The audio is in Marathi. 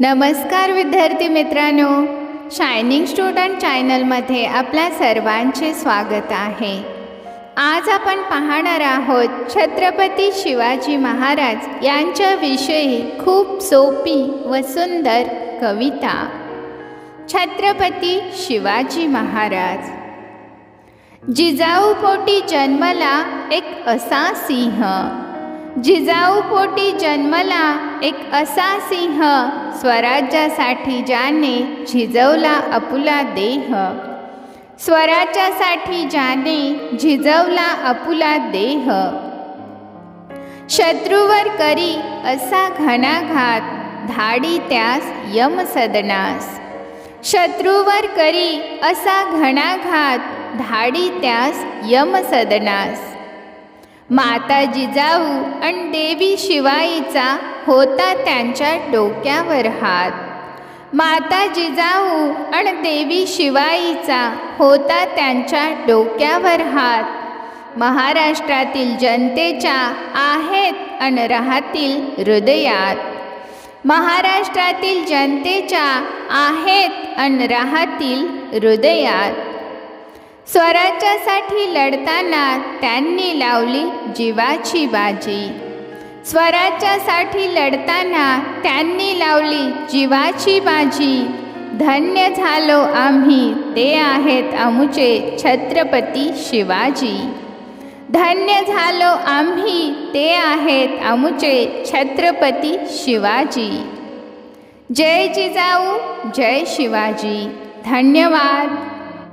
नमस्कार विद्यार्थी मित्रांनो. शायनिंग स्टुडंट चॅनलमध्ये आपल्या सर्वांचे स्वागत आहे. आज आपण पाहणार आहोत छत्रपती शिवाजी महाराज यांच्याविषयी खूप सोपी व सुंदर कविता. छत्रपती शिवाजी महाराज. जिजाऊ पोटी जन्मला एक असा सिंह. जिजाऊ पोटी जन्मला एक असा सिंह स्वराज्यासाठी ज्याने झिजवला आपुला देह. स्वराज्यासाठी ज्याने झिजवला आपुला देह. शत्रूवर करी असा घणाघात धाडी त्यास यमसदनास शत्रूवर करी असा घणाघात धाडी त्यास यमसदनास माता जिजाऊ आणि देवी शिवाईचा होता त्यांच्या डोक्यावर हात. माता जिजाऊ आणि देवी शिवाईचा होता त्यांच्या डोक्यावर हात. महाराष्ट्रातील जनतेच्या आहेत आणि राहतील हृदयात. महाराष्ट्रातील जनतेच्या आहेत अन राहतील हृदयात. स्वराज्यासाठी लढताना त्यांनी लावली जीवाची बाजी. स्वराज्यासाठी लढताना त्यांनी लावली जीवाची बाजी. धन्य झालो आम्ही ते आहेत आमुचे छत्रपती शिवाजी. धन्य झालो आम्ही ते आहेत आमुचे छत्रपती शिवाजी. जय जिजाऊ जय शिवाजी. धन्यवाद.